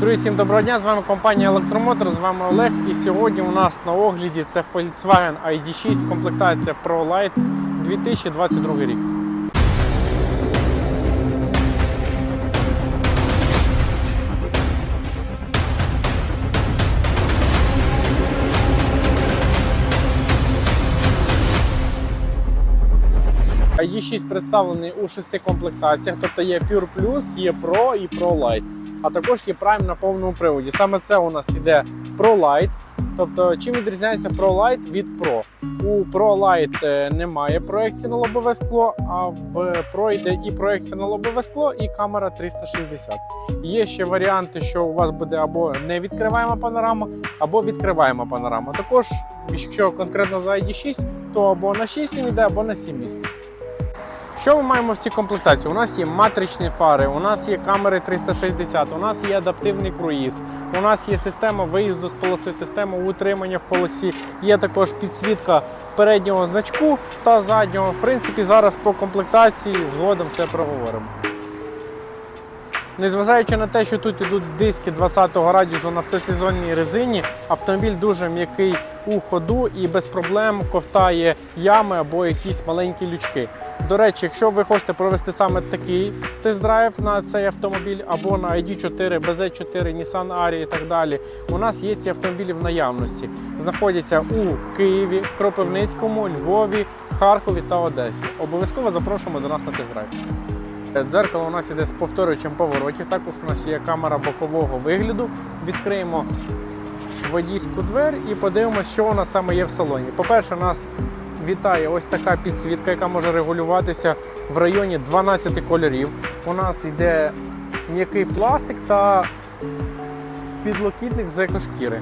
Друзі, всім доброго дня! З вами компанія Електромотор, з вами Олег. І сьогодні у нас на огляді це Volkswagen ID6, комплектація Pro Light 2022 рік. ID6 представлений у шести комплектаціях, тобто є Pure Plus, є Pro і Pro Light, а також є Prime на повному приводі. Саме це у нас іде Pro Light. Тобто, чим відрізняється Pro Light від Pro? У Pro Light е, немає проекції на лобове скло, а в Pro йде і проекція на лобове скло, і камера 360. Є ще варіанти, що у вас буде або не відкриваєма панорама, або відкриваєма панорама. Також, якщо конкретно за ID6, то або на 6 він йде, або на 7 місць. Що ми маємо в цій комплектації? У нас є матричні фари, у нас є камери 360, у нас є адаптивний круїз, у нас є система виїзду з полоси, система утримання в полосі, є також підсвітка переднього значку та заднього. В принципі, зараз по комплектації згодом все проговоримо. Незважаючи на те, що тут ідуть диски 20-го радіусу на всесезонній резині, автомобіль дуже м'який у ходу і без проблем ковтає ями або якісь маленькі лючки. До речі, якщо ви хочете провести саме такий тест-драйв на цей автомобіль або на ID4, BZ4, Nissan Ari і так далі, у нас є ці автомобілі в наявності. Знаходяться у Києві, Кропивницькому, Львові, Харкові та Одесі. Обов'язково запрошуємо до нас на тест-драйв. Дзеркало у нас іде з повторюючим поворотів. Також у нас є камера бокового вигляду. Відкриємо водійську двері і подивимося, що у нас саме є в салоні. По-перше, нас вітає ось така підсвітка, яка може регулюватися в районі 12 кольорів. У нас йде м'який пластик та підлокітник з екошкіри.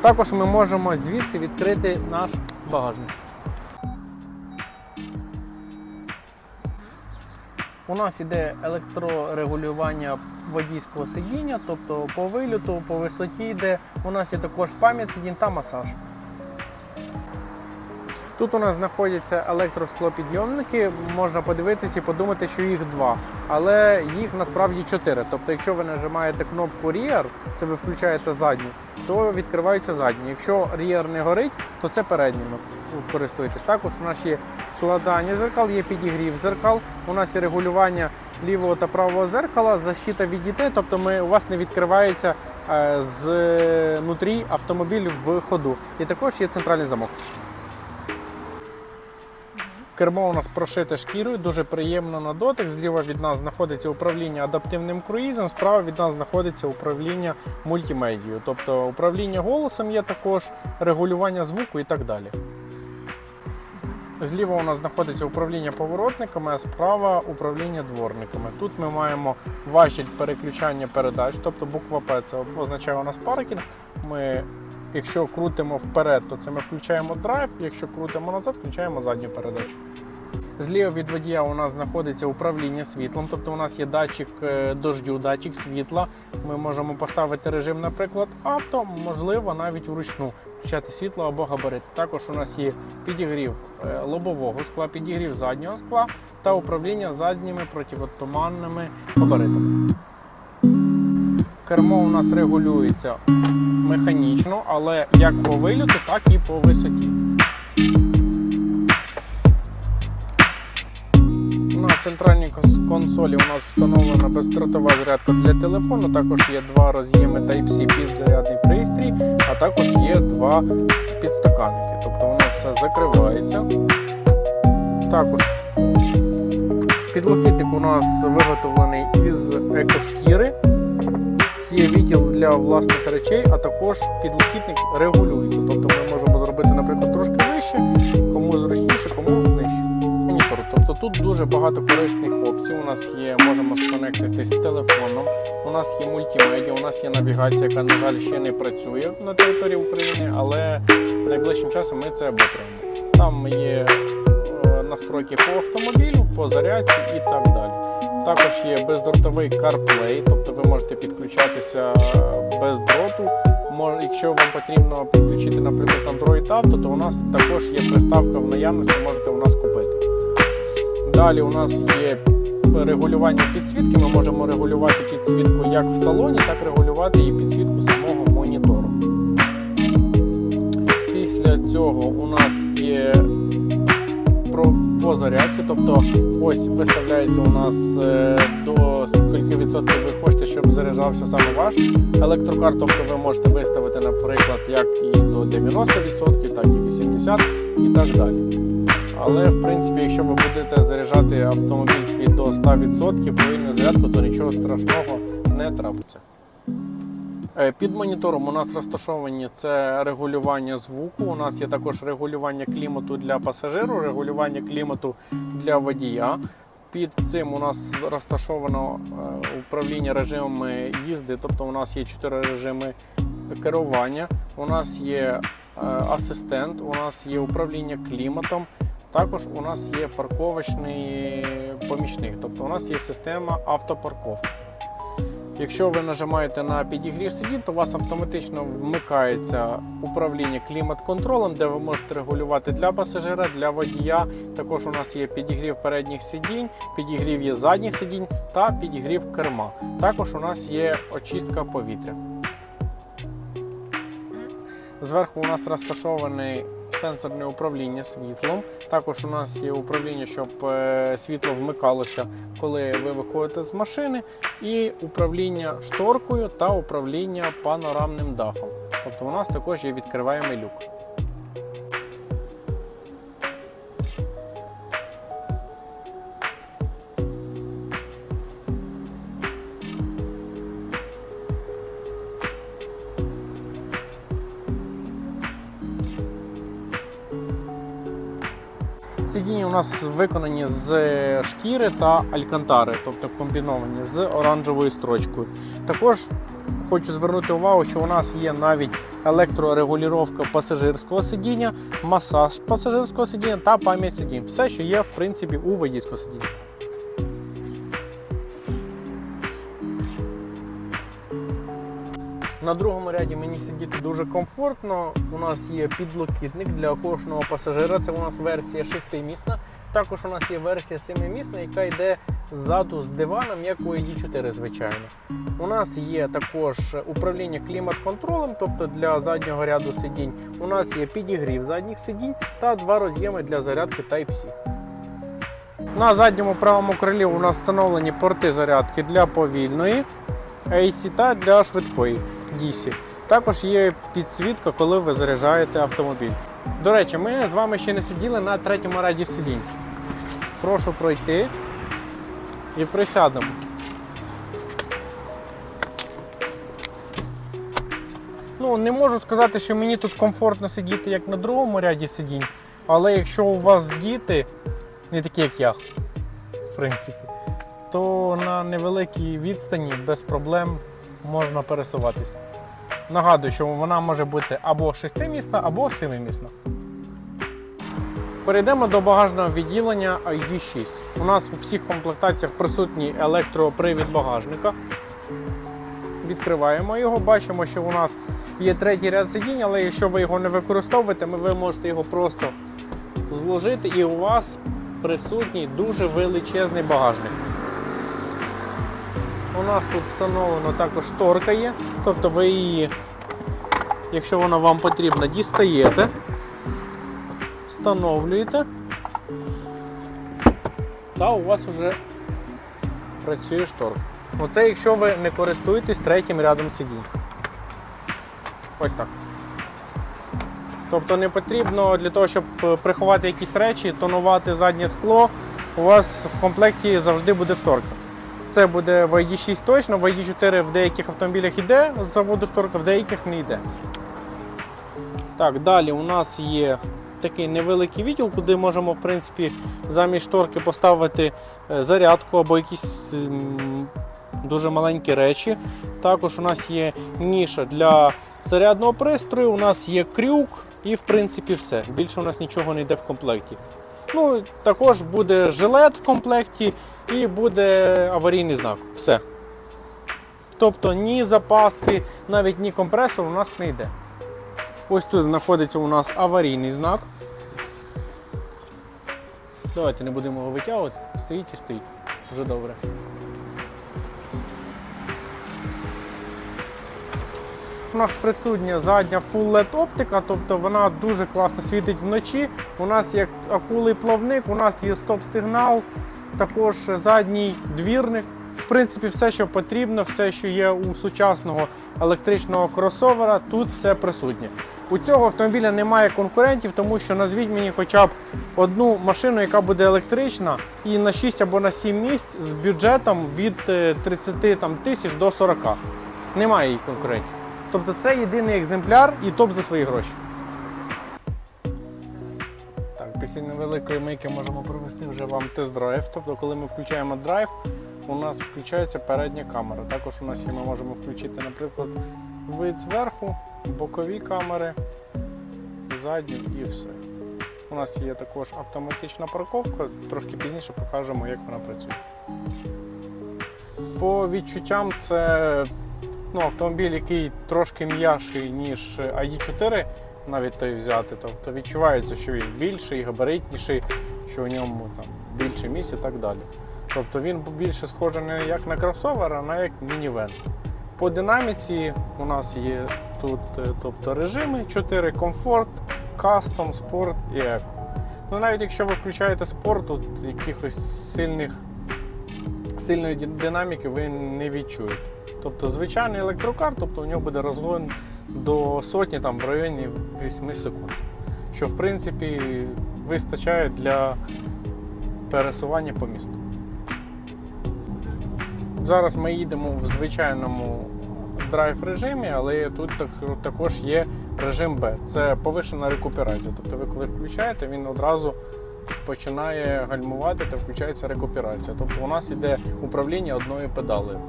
Також ми можемо звідси відкрити наш багажник. У нас іде електрорегулювання водійського сидіння, тобто по вильоту, по висоті йде. У нас є також пам'ять сидінь та масаж. Тут у нас знаходяться електросклопідйомники. Можна подивитися і подумати, що їх два, але їх насправді чотири. Тобто, якщо ви нажимаєте кнопку Rear, це ви включаєте задню, то відкриваються задні. Якщо Rear не горить, то це передніми користуєтесь. Також у нас є складання зеркал, є підігрів зеркал. У нас є регулювання лівого та правого зеркала, защита від дітей, тобто ми, у вас не відкривається е, з внутрі автомобіль в ходу. І також є центральний замок. Кермо у нас прошите шкірою, дуже приємно на дотик. Зліва від нас знаходиться управління адаптивним круїзом, справа від нас знаходиться управління мультимедією. Тобто управління голосом є також, регулювання звуку і так далі. Зліва у нас знаходиться управління поворотниками, а справа управління дворниками. Тут ми маємо важіль переключання передач, тобто буква П це означає у нас паркінг. Ми, якщо крутимо вперед, то це ми включаємо драйв, якщо крутимо назад, включаємо задню передачу. Зліва від водія у нас знаходиться управління світлом, тобто у нас є датчик е, дождю, датчик світла. Ми можемо поставити режим, наприклад, авто, можливо, навіть вручну включати світло або габарит. Також у нас є підігрів е, лобового скла, підігрів заднього скла та управління задніми противотуманними габаритами. Кермо у нас регулюється механічно, але як по вильоту, так і по висоті. На центральній консолі у нас встановлена бездротова зарядка для телефону. Також є два роз'єми Type-C під зарядний пристрій, а також є два підстаканники. Тобто воно все закривається. Також підлокітник у нас виготовлений із екошкіри. Є відділ для власних речей, а також підлокітник регулюється. Тобто ми можемо зробити, наприклад, трошки вище, кому зручніше, тут дуже багато корисних опцій. У нас є, можемо сконектитись з телефоном, у нас є мультимедіа, у нас є навігація, яка, на жаль, ще не працює на території України, але найближчим часом ми це оботримаємо. Там є е, настройки по автомобілю, по зарядці і так далі. Також є бездротовий CarPlay, тобто ви можете підключатися без дроту. Якщо вам потрібно підключити, наприклад, Android Auto, то у нас також є приставка в наявності, можете у нас. Далі у нас є регулювання підсвітки. Ми можемо регулювати підсвітку як в салоні, так регулювати і підсвітку самого монітору. Після цього у нас є по зарядці, тобто ось виставляється у нас е, до скільки відсотків ви хочете, щоб заряджався саме ваш електрокар. Тобто ви можете виставити, наприклад, як і до 90%, так і 80% і так далі. Але в принципі, якщо ви будете заряджати автомобіль свій до 100% повільну зарядку, то нічого страшного не трапиться. Е, Під монітором у нас розташовані це регулювання звуку. У нас є також регулювання клімату для пасажиру, регулювання клімату для водія. Під цим у нас розташовано е, управління режимами їзди, тобто у нас є чотири режими керування. У нас є е, асистент, у нас є управління кліматом. Також у нас є парковочний помічник, тобто у нас є система автопарковки. Якщо ви нажимаєте на підігрів сидінь, то у вас автоматично вмикається управління клімат-контролем, де ви можете регулювати для пасажира, для водія. Також у нас є підігрів передніх сидінь, підігрів є задніх сидінь та підігрів керма. Також у нас є очистка повітря. Зверху у нас розташований сенсорне управління світлом. Також у нас є управління, щоб е, світло вмикалося, коли ви виходите з машини, і управління шторкою та управління панорамним дахом. Тобто у нас також є відкриваємий люк. Сидіння у нас виконані з шкіри та алькантари, тобто комбіновані з оранжевою строчкою. Також хочу звернути увагу, що у нас є навіть електрорегулювання пасажирського сидіння, масаж пасажирського сидіння та пам'ять сидінь. Все, що є в принципі у водійського сидіння. На другому ряді мені сидіти дуже комфортно. У нас є підлокітник для кожного пасажира. Це у нас версія 6-місна. Також у нас є версія 7-місна, яка йде ззаду з диваном, як у ID4, звичайно. У нас є також управління клімат-контролем, тобто для заднього ряду сидінь. У нас є підігрів задніх сидінь та два роз'єми для зарядки Type-C. На задньому правому крилі у нас встановлені порти зарядки для повільної AC та для швидкої DC. Також є підсвітка, коли ви заряджаєте автомобіль. До речі, ми з вами ще не сиділи на третьому раді сидінь. Прошу пройти і присядемо. Ну, не можу сказати, що мені тут комфортно сидіти як на другому ряді сидінь, але якщо у вас діти, не такі як я, в принципі, то на невеликій відстані без проблем можна пересуватися. Нагадую, що вона може бути або 6-місна, або 7-місна. Перейдемо до багажного відділення ID6. У нас у всіх комплектаціях присутній електропривід багажника. Відкриваємо його, бачимо, що у нас є третій ряд сидінь, але якщо ви його не використовуєте, ви можете його просто зложити і у вас присутній дуже величезний багажник. У нас тут встановлено також шторка є, тобто ви її, якщо вона вам потрібна, дістаєте, встановлюєте, та у вас вже працює шторка. Оце якщо ви не користуєтесь третім рядом сидінь. Ось так. Тобто не потрібно для того, щоб е, приховати якісь речі, тонувати заднє скло, у вас в комплекті завжди буде шторка. Це буде в ID6 точно, в ID4 в деяких автомобілях йде з заводу шторка, в деяких не йде. Так, далі у нас є такий невеликий відділ, куди можемо в принципі, замість шторки поставити е, зарядку або якісь дуже маленькі речі. Також у нас є ніша для зарядного пристрою, у нас є крюк і в принципі все. Більше у нас нічого не йде в комплекті. Ну, також буде жилет в комплекті і буде аварійний знак. Все. Тобто ні запаски, навіть ні компресор у нас не йде. Ось тут знаходиться у нас аварійний знак. Давайте не будемо його витягувати. Стоїть і стоїть. Вже добре. Нас присутня задня Full LED оптика, тобто вона дуже класно світить вночі. У нас є акулий плавник, у нас є стоп-сигнал, також задній двірник. В принципі, все, що потрібно, все, що є у сучасного електричного кросовера, тут все присутнє. У цього автомобіля немає конкурентів, тому що назвіть мені хоча б одну машину, яка буде електрична, і на 6 або на 7 місць з бюджетом від е, 30 там, тисяч до 40. Немає її конкурентів. Тобто це єдиний екземпляр і топ за свої гроші. Так, після невеликої мийки можемо провести вже вам тест-драйв. Тобто, коли ми включаємо драйв, у нас включається передня камера. Також у нас є, ми можемо включити, наприклад, вид зверху, бокові камери, задню і все. У нас є також автоматична парковка, трошки пізніше покажемо, як вона працює. По відчуттям, це ну, автомобіль, який трошки м'якший, ніж ID4, навіть той взяти. Тобто відчувається, що він більший, габаритніший, що у ньому там більше місць і так далі. Тобто він більше схожий не як на кросовер, а на як мінівен. По динаміці у нас є тут е, тобто, режими 4 комфорт, кастом, спорт і еко. Ну, навіть якщо ви включаєте спорт, тут якихось сильних, сильної динаміки ви не відчуєте. Тобто звичайний електрокар, тобто у нього буде розгон до сотні там, в районі 8 секунд. Що в принципі вистачає для пересування по місту. Зараз ми їдемо в звичайному драйв режимі, але тут так- також є режим Б. Це повишена рекуперація. Тобто ви коли включаєте, він одразу починає гальмувати та включається рекуперація. Тобто у нас іде управління одною педалею.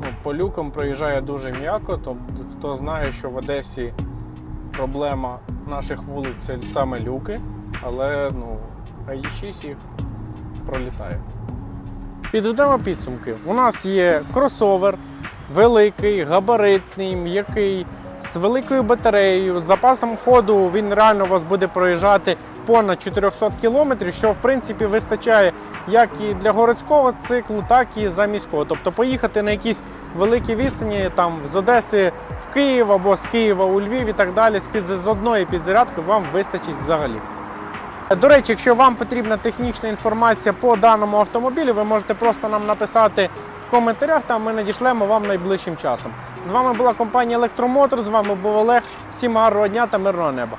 Ну, по люкам проїжджає дуже м'яко. Тобто, хто знає, що в Одесі проблема наших вулиць це саме люки, але ну, АІ6 їх пролітає. Підведемо підсумки. У нас є кросовер, великий, габаритний, м'який, з великою батареєю, з запасом ходу він реально вас буде проїжджати понад 400 км, що в принципі вистачає як і для городського циклу, так і за міського. Тобто поїхати на якісь великі відстані там з Одеси в Київ або з Києва у Львів і так далі, з одної підзарядки вам вистачить взагалі. До речі, якщо вам потрібна технічна інформація по даному автомобілю, ви можете просто нам написати в коментарях, там ми надішлемо вам найближчим часом. З вами була компанія Електромотор, з вами був Олег. Всім гарного дня та мирного неба.